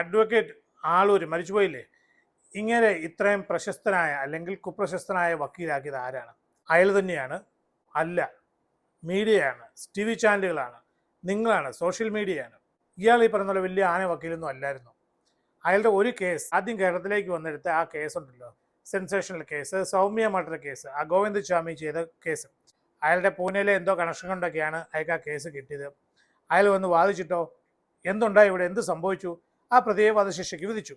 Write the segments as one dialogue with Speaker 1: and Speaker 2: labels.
Speaker 1: Advocate Aloor മരിച്ചുപോയില്ലേ? ഇങ്ങനെ ഇത്രയും പ്രശസ്തനായ അല്ലെങ്കിൽ കുപ്രശസ്തനായ വക്കീലാക്കിയത് ആരാണ്? അയാൾ തന്നെയാണ്. അല്ല മീഡിയയാണ്. ടി വി ചാനലുകളാണ്. നിങ്ങളാണ്. സോഷ്യൽ മീഡിയയാണ്. ഇയാൾ ഈ പോലെ വലിയ ആന വക്കീലൊന്നും അല്ലായിരുന്നു. അയാളുടെ ഒരു കേസ് ആദ്യം കേരളത്തിലേക്ക് വന്നെടുത്ത ആ കേസ് ഉണ്ടല്ലോ sensational case Soumya murder case ആ ഗോവിന്ദ് സ്വാമി ചെയ്ത കേസ്. അയാളുടെ പൂനെയിലെ എന്തോ കണക്ഷൻ കൊണ്ടൊക്കെയാണ് അയാൾക്ക് ആ കേസ് കിട്ടിയത്. അയാൾ വന്ന് വാദിച്ചിട്ടോ? എന്തുണ്ടായി ഇവിടെ? എന്ത് സംഭവിച്ചു? ആ പ്രതിയെ വധശിക്ഷയ്ക്ക് വിധിച്ചു.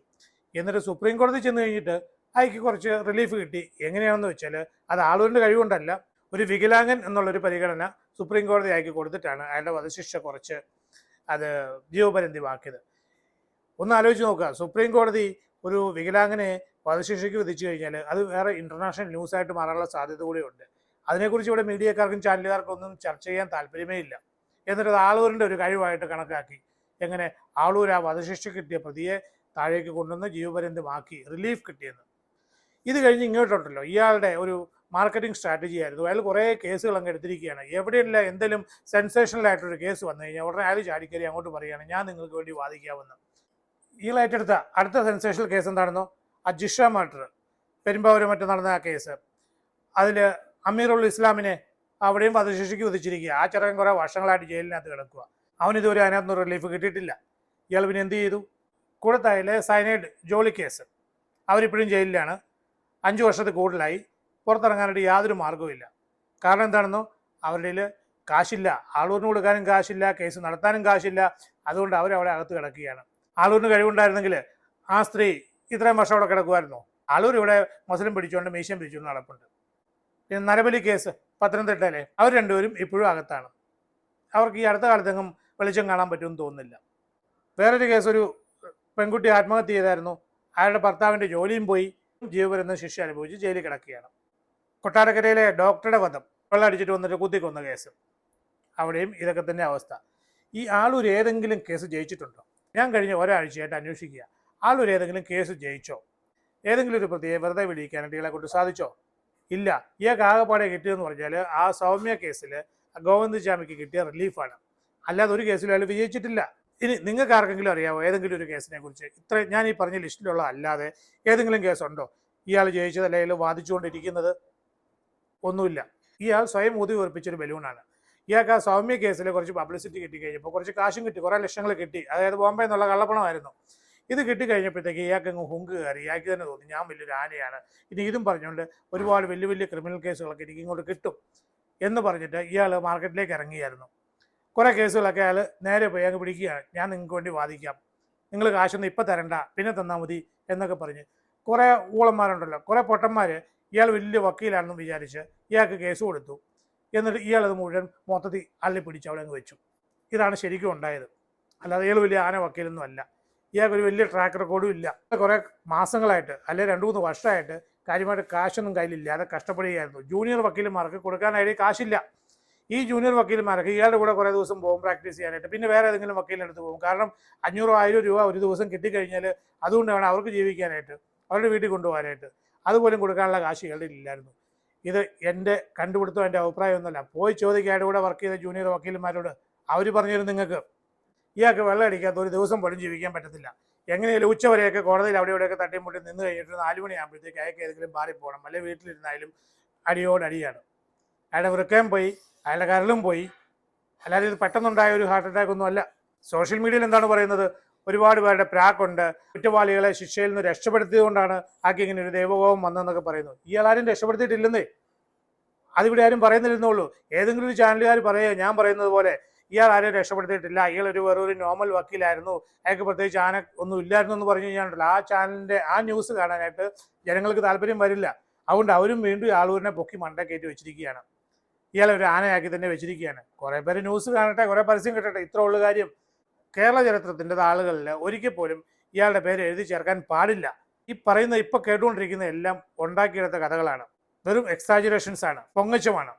Speaker 1: എന്നിട്ട് സുപ്രീം കോടതി ചെന്ന് കഴിഞ്ഞിട്ട് അയക്ക് കുറച്ച് റിലീഫ് കിട്ടി. എങ്ങനെയാണെന്ന് വെച്ചാൽ അത് ആളൂരിന്റെ കഴിവുകൊണ്ടല്ല ഒരു വികലാംഗൻ എന്നുള്ളൊരു പരിഗണന സുപ്രീം കോടതി അയക്കി കൊടുത്തിട്ടാണ് അയാളുടെ വധശിക്ഷ കുറച്ച് അത് ജീവപര്യന്തമാക്കിയത് ഒന്ന് ആലോചിച്ച് നോക്കുക. സുപ്രീം കോടതി ഒരു വികലാംഗനെ വധശിക്ഷയ്ക്ക് വിധിച്ചു കഴിഞ്ഞാൽ അത് വേറെ ഇന്റർനാഷണൽ ന്യൂസായിട്ട് മാറാനുള്ള സാധ്യത കൂടിയുണ്ട് അതിനെക്കുറിച്ച് ഇവിടെ മീഡിയക്കാർക്കും ചാനലുകാർക്കും ഒന്നും ചർച്ച ചെയ്യാൻ താല്പര്യമേ ഇല്ല. എന്നിട്ട് അത് ആളൂരിന്റെ ഒരു കഴിവായിട്ട് കണക്കാക്കി. എങ്ങനെ ആളൂർ ആ വധശിക്ഷ കിട്ടിയ പ്രതിയെ താഴേക്ക് കൊണ്ടുവന്ന് ജീവപര്യന്തമാക്കി റിലീഫ് കിട്ടിയെന്ന്. ഇത് കഴിഞ്ഞ് ഇങ്ങോട്ടുണ്ടല്ലോ. ഇയാളുടെ ഒരു മാർക്കറ്റിംഗ് സ്ട്രാറ്റജി ആയിരുന്നു. അയാൾ കുറേ കേസുകൾ അങ്ങ് എടുത്തിരിക്കുകയാണ്. എവിടെയല്ല എന്തെങ്കിലും സെൻസേഷണൽ ആയിട്ടൊരു കേസ് വന്നു കഴിഞ്ഞാൽ ഉടനെ അയാൾ ചാടിക്കറി അങ്ങോട്ട് പറയുകയാണ് ഞാൻ നിങ്ങൾക്ക് വേണ്ടി വാദിക്കാമെന്ന്. ഇയാൾ ഏറ്റെടുത്ത അടുത്ത സെൻസേഷണൽ കേസ് എന്താണെന്നോ? അജിഷ മർഡർ പെരുമ്പാവൂർ മറ്റും നടന്ന ആ കേസ് അതിൽ അമീറുൽ ഇസ്ലാമിനെ അവിടെയും വധശിക്ഷയ്ക്ക് വിധിച്ചിരിക്കുക ആ ചെറുക്കൻ കുറേ വർഷങ്ങളായിട്ട് ജയിലിനകത്ത് കിടക്കുക അവനിതുവരെ അതിനകത്തുനിന്ന് റിലീഫ് കിട്ടിയിട്ടില്ല. ഇയാൾ പിന്നെ എന്ത് ചെയ്തു? കൂടത്തായിലെ സൈനൈഡ് ജോളി കേസ്. അവരിപ്പോഴും ജയിലിലാണ്. അഞ്ച് വർഷത്തിൽ കൂടുതലായി. പുറത്തിറങ്ങാനായിട്ട് യാതൊരു മാർഗവുമില്ല കാരണം എന്താണെന്നോ? അവരുടെ കാശില്ല. ആളൂരിന് കൊടുക്കാനും കാശില്ല. കേസ് നടത്താനും കാശില്ല. അതുകൊണ്ട് അവരവിടെ അകത്ത് കിടക്കുകയാണ്. ആളൂരിന് കഴിവുണ്ടായിരുന്നെങ്കിൽ ആ സ്ത്രീ ഇത്രയും വർഷം അവിടെ കിടക്കുമായിരുന്നോ. ആളൂർ ഇവിടെ മുസ്ലിം പിടിച്ചുകൊണ്ട് മീശം പിടിച്ചുകൊണ്ട് നടപ്പുണ്ട്. പിന്നെ നരബലി കേസ് പത്തനംതിട്ടയിലെ. അവർ രണ്ടുപേരും ഇപ്പോഴും അകത്താണ്. അവർക്ക് ഈ അടുത്ത കാലത്തെങ്ങും വെളിച്ചം കാണാൻ പറ്റുമെന്ന് തോന്നുന്നില്ല. വേറൊരു കേസ് ഒരു പെൺകുട്ടി ആത്മഹത്യ ചെയ്തായിരുന്നു. അയാളുടെ ഭർത്താവിന്റെ ജോലിയും പോയി. ജീവപര്യന്തം ശിക്ഷ അനുഭവിച്ച് ജയിലിൽ കിടക്കുകയാണ്. കൊട്ടാരക്കരയിലെ ഡോക്ടറുടെ വധം. വെള്ളമടിച്ചിട്ട് വന്നിട്ട് കുത്തിക്കൊന്ന കേസ് അവിടെയും ഇതൊക്കെ തന്നെ അവസ്ഥ. ഈ ആളൂർ ഏതെങ്കിലും കേസ് ജയിച്ചിട്ടുണ്ടോ? ഞാൻ കഴിഞ്ഞ ഒരാഴ്ചയായിട്ട് അന്വേഷിക്കുക. ആളൂർ ഏതെങ്കിലും കേസ് ജയിച്ചോ? ഏതെങ്കിലും ഒരു പ്രതിയെ വെറുതെ വിളിക്കാനായിട്ട് ഇയാളെ കൊണ്ട് സാധിച്ചോ? ഇല്ല. ഇയാൾക്ക് ആകെപ്പാടെ കിട്ടിയെന്ന് പറഞ്ഞാൽ ആ സൗമ്യ കേസിൽ ഗോവിന്ദ് ചാമിക്ക് കിട്ടിയ റിലീഫാണ് അല്ലാതെ ഒരു കേസിലും അയാൾ വിജയിച്ചിട്ടില്ല. ഇനി നിങ്ങൾക്ക് ആർക്കെങ്കിലും അറിയാമോ ഏതെങ്കിലും ഒരു കേസിനെ കുറിച്ച്? ഇത്ര ഞാൻ ഈ പറഞ്ഞ ലിസ്റ്റിലുള്ള അല്ലാതെ ഏതെങ്കിലും കേസുണ്ടോ? ഇയാൾ ജയിച്ചത് അല്ലെങ്കിൽ വാദിച്ചുകൊണ്ടിരിക്കുന്നത്? ഒന്നുമില്ല. ഇയാൾ സ്വയം ഊതി ഉറപ്പിച്ചൊരു ബലൂണാണ്. ഇയാൾക്ക് ആ സൗമ്യ കേസിൽ കുറച്ച് പബ്ലിസിറ്റി കിട്ടി കഴിഞ്ഞപ്പോൾ കുറച്ച് കാശും കിട്ടി കുറേ ലക്ഷങ്ങൾ കിട്ടി. അതായത് ബോംബെ എന്നുള്ള കള്ളപ്പണമായിരുന്നു. ഇത് കിട്ടിക്കഴിഞ്ഞപ്പോഴത്തേക്ക് ഇയാൾക്ക് അങ്ങ് ഹുങ്ക് കയറി. ഇയാൾക്ക് തന്നെ തോന്നി ഞാൻ വലിയൊരു ആനയാണ്. ഇനി ഇതും പറഞ്ഞുകൊണ്ട് ഒരുപാട് വലിയ വലിയ ക്രിമിനൽ കേസുകളൊക്കെ എനിക്ക് ഇങ്ങോട്ട് കിട്ടും. എന്ന് പറഞ്ഞിട്ട് ഇയാൾ മാർക്കറ്റിലേക്ക് ഇറങ്ങിയായിരുന്നു. കുറേ കേസുകളൊക്കെ അയാൾ നേരെ പോയി അങ്ങ് പിടിക്കുകയാണ്. ഞാൻ നിങ്ങൾക്ക് വേണ്ടി വാദിക്കാം. നിങ്ങൾ കാശൊന്നും ഇപ്പം തരണ്ട. പിന്നെ തന്നാൽ മതി എന്നൊക്കെ പറഞ്ഞ് കുറേ ഊളന്മാരുണ്ടല്ലോ. കുറേ പൊട്ടന്മാർ ഇയാൾ വലിയ വക്കീലാണെന്ന് വിചാരിച്ച് ഇയാൾക്ക് കേസ് കൊടുത്തു. എന്നിട്ട് ഇയാൾ അത് മുഴുവൻ മൊത്തത്തിൽ അള്ളി പിടിച്ച് അവിടെ അങ്ങ് വെച്ചു. ഇതാണ് ശരിക്കും ഉണ്ടായത്. അല്ലാതെ ഇയാൾ വലിയ ആന വക്കീലൊന്നും അല്ല. ഇയാൾക്കൊരു വലിയ ട്രാക്ക് റെക്കോർഡും ഇല്ല. കുറേ മാസങ്ങളായിട്ട് അല്ലെങ്കിൽ രണ്ട് മൂന്ന് വർഷമായിട്ട് കാര്യമായിട്ട് കാശൊന്നും കയ്യിലില്ലാതെ കഷ്ടപ്പെടുകയായിരുന്നു. ജൂനിയർ വക്കീലന്മാർക്ക് കൊടുക്കാനായിട്ട് കാശില്ല. ഈ ജൂനിയർ വക്കീൽമാരൊക്കെ ഇയാളുടെ കൂടെ കുറേ ദിവസം പോകും പ്രാക്ടീസ് ചെയ്യാനായിട്ട്. പിന്നെ വേറെ ഏതെങ്കിലും വക്കീലിനടുത്ത് പോകും. കാരണം അഞ്ഞൂറോ ആയിരം രൂപ ഒരു ദിവസം കിട്ടിക്കഴിഞ്ഞാൽ അതുകൊണ്ട് വേണം അവർക്ക് ജീവിക്കാനായിട്ട് അവരുടെ വീട്ടിൽ കൊണ്ടുപോകാനായിട്ട്. അതുപോലും കൊടുക്കാനുള്ള കാശ് ഇയാളുടെ ഇല്ലായിരുന്നു ഇത് എന്റെ കണ്ടുപിടുത്തം എന്റെ അഭിപ്രായമൊന്നുമല്ല പോയി ചോദിക്കാതെ കൂടെ വർക്ക് ചെയ്ത ജൂനിയർ വക്കീൽമാരോട് അവർ പറഞ്ഞിരുന്നു നിങ്ങൾക്ക് ഇയാൾക്ക് വെള്ളം അടിക്കാത്ത ഒരു ദിവസം പോലും ജീവിക്കാൻ പറ്റത്തില്ല. എങ്ങനെയാലും ഉച്ചവരെയൊക്കെ കോടതിയിൽ അവിടെ ഇവിടെയൊക്കെ തട്ടിമുട്ടി മുട്ടി നിന്ന് കഴിഞ്ഞിട്ട് നാല് മണിയാകുമ്പോഴത്തേക്ക് അയക്കേതെങ്കിലും ഏതെങ്കിലും മാറി പോകണം. അല്ലെങ്കിൽ വീട്ടിലിരുന്നാലും അടിയോടടിയാണ്. അയാളുടെ വൃക്കം പോയി. അയാളുടെ കരളും പോയി. അല്ലാതെ ഇത് പെട്ടെന്നുണ്ടായ ഒരു ഹാർട്ട് അറ്റാക്ക് ഒന്നും അല്ല. സോഷ്യൽ മീഡിയയിൽ എന്താണ് പറയുന്നത്? ഒരുപാട് പേരുടെ പ്രാക്കുണ്ട് കുറ്റവാളികളെ ശിക്ഷയിൽ നിന്ന് രക്ഷപ്പെടുത്തിയതുകൊണ്ടാണ് ആക്കി ഇങ്ങനെ ഒരു ദൈവകോപം വന്നതെന്നൊക്കെ പറയുന്നു. ഇയാളാരും രക്ഷപ്പെടുത്തിയിട്ടില്ലെന്നേ. അതിവിടെ ആരും പറയുന്നില്ലെന്നുള്ളൂ ഏതെങ്കിലും ഒരു ചാനലുകാർ പറയുക ഞാൻ പറയുന്നത് പോലെ ഇയാൾ ആരെയും രക്ഷപ്പെടുത്തിയിട്ടില്ല. ഇയാൾ ഒരു വെറും നോർമൽ വക്കീലായിരുന്നു. അയാൾക്ക് പ്രത്യേകിച്ച് ആന ഒന്നും ഇല്ലായിരുന്നു എന്ന് പറഞ്ഞു കഴിഞ്ഞാൽ ആ ചാനലിന്റെ ആ ന്യൂസ് കാണാനായിട്ട് ജനങ്ങൾക്ക് താല്പര്യം വരില്ല. അതുകൊണ്ട് അവരും വീണ്ടും ആളൂരിനെ പൊക്കി മണ്ട കയറ്റി വെച്ചിരിക്കുകയാണ്. ഇയാളെ ഒരു ആനയാക്കി തന്നെ വെച്ചിരിക്കുകയാണ്. കുറെ പേര് ന്യൂസ് കാണട്ടെ കുറേ പരസ്യം കിട്ടട്ടെ ഇത്ര ഉള്ള കാര്യം. കേരള ചരിത്രത്തിന്റെ താളുകളിൽ ഒരിക്കൽ പോലും ഇയാളുടെ പേര് എഴുതി ചേർക്കാൻ പാടില്ല. ഈ പറയുന്ന ഇപ്പോൾ കേട്ടുകൊണ്ടിരിക്കുന്ന എല്ലാം ഉണ്ടാക്കിയെടുത്ത കഥകളാണ്. വെറും എക്സാജുറേഷൻസ് ആണ് പൊങ്ങച്ചമാണ്.